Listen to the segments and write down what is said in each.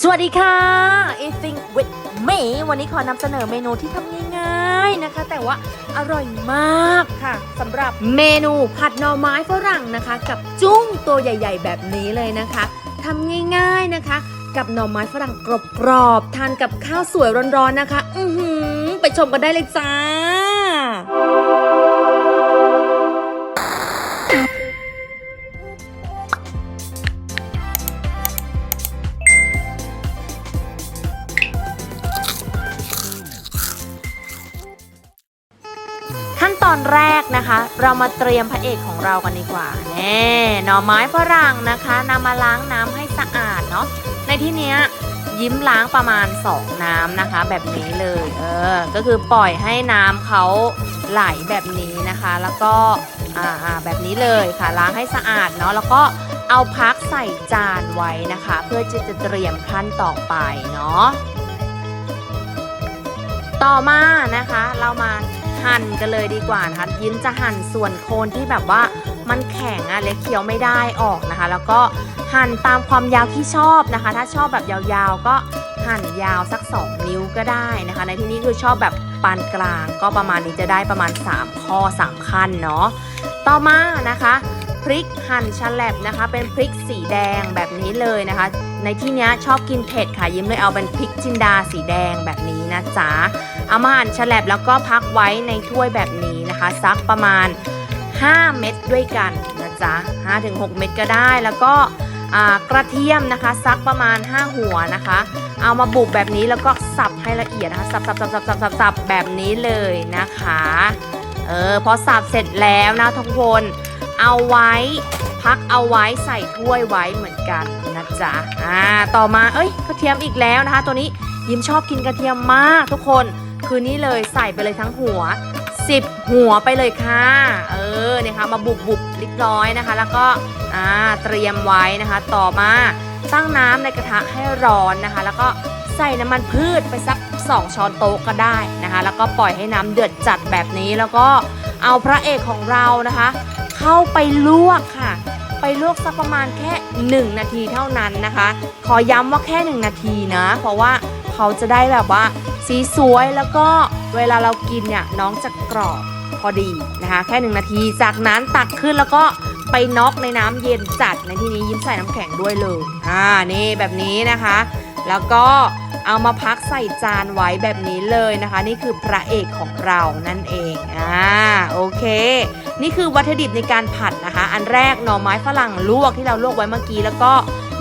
สวัสดีค่ะ Eating with me วันนี้ขอนำเสนอเมนูที่ทำง่ายๆนะคะ แต่ว่าอร่อยมากค่ะสำหรับเมนูผัดหน่อไม้ฝรั่งนะคะ กับจุ้งตัวใหญ่ ๆ แบบนี้เลยนะคะทำง่ายๆนะคะ กับหน่อไม้ฝรั่งกรอบๆทานกับข้าวสวยร้อนๆนะคะ อือหือไปชมกันได้เลยจ้า ตอนแรกนะคะ เรามาเตรียมพระเอกของเรากันดีกว่าแน่หน่อไม้ฝรั่งนะคะนำมาล้างน้ำให้สะอาดเนาะในที่เนี้ยยิ้มล้างประมาณ 2 น้ำนะคะ แบบนี้เลยเออก็คือปล่อยให้น้ำเขาไหลแบบนี้นะคะ แล้วก็อ่าอ่าแบบนี้เลยค่ะล้างให้สะอาดเนาะแล้วก็เอาพักใส่จานไว้นะคะ เพื่อจะจะเตรียมขั้นต่อไปเนาะต่อมานะคะเรามา หั่นกันเลยดีกว่านะคะยิ้มจะหั่นส่วนโคนที่แบบว่ามันแข็งอะเล็กเคี้ยวไม่ได้ออกนะคะ แล้วก็หั่นตามความยาวที่ชอบนะคะ ถ้าชอบแบบยาวๆ ก็หั่นยาวสัก 2 นิ้วก็ได้นะคะ ในที่นี้คือชอบแบบปานกลาง ก็ประมาณนี้จะได้ประมาณ 3 ข้อ 3 ขั้นเนาะต่อมานะคะพริกหั่นฉลับนะคะ เป็นพริกสีแดงแบบนี้เลยนะคะ ในที่นี้ชอบกินเผ็ดค่ะยิ้มเลยเอาเป็นพริกจินดาสีแดงแบบนี้นะจ๊ะ เอามาหั่นฉลับแล้วก็พักไว้ในถ้วยแบบนี้นะคะสักประมาณ 5 เม็ดด้วยกันนะจ๊ะ5-6 เม็ดก็ได้แล้วก็กระเทียมนะคะสักประมาณ 5 หัวนะคะ เอามาบุบแบบนี้แล้วก็สับให้ละเอียดนะคะสับสับสับสับสับสับสับแบบนี้เลยนะคะเออพอสับเสร็จแล้วนะทุกคนเอาไว้พักเอาไว้ใส่ถ้วยไว้เหมือนกันนะจ๊ะอ่าต่อมาเอ้ยกระเทียมอีกแล้วนะคะ ตัวนี้ยิ้มชอบกินกระเทียมมากทุกคน คือนี่เลยใส่ไปเลยทั้งหัว 10 หัวไปเลยค่ะ เออเนี่ยค่ะมาบุบบุบเล็กน้อยนะคะ แล้วก็อ่าเตรียมไว้นะคะ ต่อมาตั้งน้ำในกระทะให้ร้อนนะคะ แล้วก็ใส่น้ำมันพืชไปสัก 2 ช้อนโต๊ะก็ได้นะคะ แล้วก็ปล่อยให้น้ำเดือดจัดแบบนี้แล้วก็เอาพระเอกของเรานะคะ เข้าไปลวกค่ะ ไปลวกสักประมาณแค่ 1 นาทีเท่านั้นนะคะ ขอย้ำว่าแค่ 1 นาทีนะ เพราะว่า เขาจะได้แบบว่า สีสวยแล้วก็เวลาเรากินเนี่ยน้องจะกรอบพอดีนะคะ แค่1นาที จากนั้นตักขึ้นแล้วก็ไปน็อกในน้ำเย็นจัดในที่นี้ยิ้มใส่น้ำแข็งด้วยเลยอ่านี่แบบนี้นะคะ แล้วก็เอามาพักใส่จานไว้แบบนี้เลยนะคะ นี่คือพระเอกของเรานั่นเองอ่าโอเค นี่คือวัตถุดิบในการผัดนะคะ อันแรกหน่อไม้ฝรั่งลวกที่เราลวกไว้เมื่อกี้แล้วก็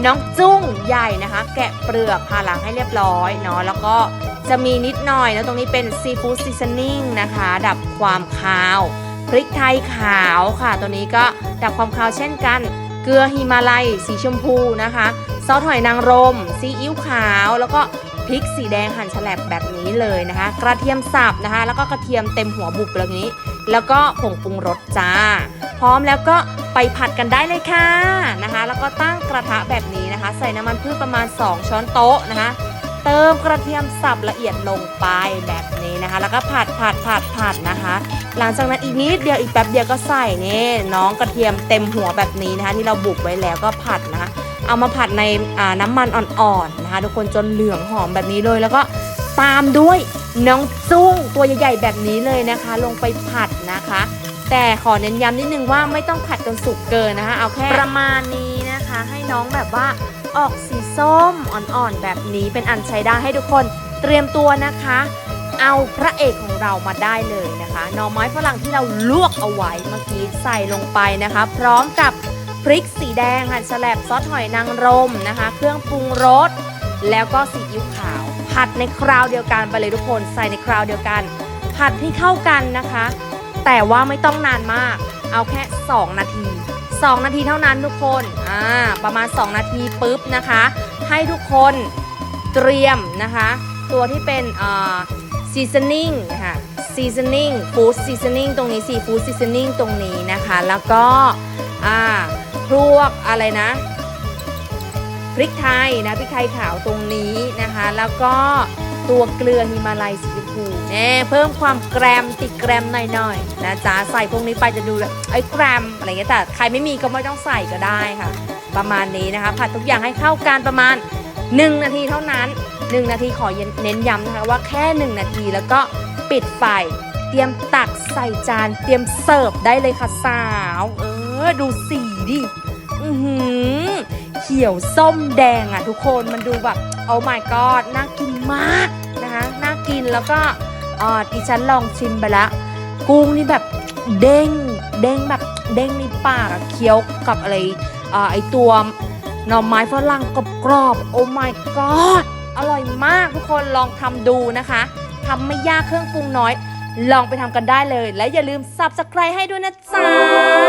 น้องจุ้งใหญ่นะคะ แกะเปลือกผ่าหลังให้เรียบร้อยเนาะแล้วก็จะมีนิดหน่อยแล้วตรงนี้เป็นซีฟู้ดซีซันนิ่งนะคะ ดับความคาวพริกไทยขาวค่ะ ตัวนี้ก็ดับความคาวเช่นกัน เกลือฮิมาลัย สีชมพูนะคะซอสหอยนางรม ซีอิ๊วขาว แล้วก็พริกสีแดงหั่นฉลบแบบนี้เลยนะคะ กระเทียมสับนะคะ แล้วก็กระเทียมเต็มหัวบุบแบบนี้ แล้วก็ผงปรุงรสจ้า พร้อมแล้วก็ไปผัดกันได้เลยค่ะนะคะ แล้วก็ตั้งกระทะแบบนี้นะคะ ใส่น้ำมันพืชประมาณ 2 ช้อนโต๊ะนะคะ เติมกระเทียมสับละเอียดลงไปแบบนี้นะคะ แล้วก็ผัดผัดผัดผัดนะคะ หลังจากนั้นอีกนิดเดียวอีกแป๊บเดียวก็ใส่นี่น้องกระเทียมเต็มหัวแบบนี้นะคะ ที่เราบุกไว้แล้วก็ผัดนะคะเอามาผัดในน้ำมันอ่อนๆนะคะ ทุกคนจนเหลืองหอมแบบนี้เลยแล้วก็ตามด้วย น้องจุ้งตัวใหญ่ๆแบบนี้เลยนะคะ ลงไปผัดนะคะ แต่ขอเน้นย้ำนิดนึงว่าไม่ต้องผัดจนสุกเกินนะคะ เอาแค่ประมาณนี้นะคะ ให้น้องแบบว่าออกสีส้มอ่อนๆแบบนี้เป็นอันใช้ได้ให้ทุกคนเตรียมตัวนะคะ เอาพระเอกของเรามาได้เลยนะคะหน่อไม้ฝรั่งที่เราลวกเอาไว้เมื่อกี้ใส่ลงไปนะคะ พร้อมกับพริกสีแดงหั่นฉลบซอสหอยนางรมนะคะ เครื่องปรุงรสแล้วก็ซีอิ๊วขาว ผัดในคราวเดียวกันไปเลยทุกคนใส่ในคราวเดียวกัน ผัดให้เข้ากันนะคะ แต่ว่าไม่ต้องนานมาก เอาแค่ 2 นาที 2 นาทีเท่านั้นทุกคนอ่าประมาณ 2 นาทีปุ๊บนะคะ ให้ทุกคนเตรียมนะคะ ตัวที่เป็นอ่า seasoning นะคะ seasoning food seasoning ตรงนี้ seafood seasoning ตรงนี้นะคะ แล้วก็อ่าพวกอะไรนะ พริกไทยนะพริกไทยขาวตรงนี้นะคะ แล้วก็ตัวเกลือฮิมาลัยสีชมพูแน่เพิ่มความแกรมติดแกรมหน่อยๆนะจ๊ะใส่พวกนี้ไปจะดูแบบไอ้แกรมอะไรเงี้ยแต่ใครไม่มีก็ไม่ต้องใส่ก็ได้ค่ะ ประมาณนี้นะคะ ผัดทุกอย่างให้เข้ากันประมาณ 1 นาทีเท่านั้น 1 นาทีขอเน้นย้ำนะคะว่าแค่ 1 นาทีแล้วก็ปิดไฟ เตรียมตักใส่จาน เตรียมเสิร์ฟได้เลยค่ะสาว เออ ดูสีดิ อือหือ เขียวส้มแดงอะทุกคนมันดูแบบโอ้ my god น่ากินมากนะคะน่ากินแล้วก็อ่อดิฉันลองชิมไปล้วกุ้งนี่แบบเด้งเด้งแบบเด้งในปากอะเคี้ยวกับอะไรอ่อไอตัวหน่อไม้ฝรั่งกรอบๆโอ้ my god อร่อยมากทุกคนลองทำดูนะคะทำไม่ยากเครื่องปรุงน้อย ลองไปทำกันได้เลย และอย่าลืม subscribe ให้ด้วยนะจ๊ะ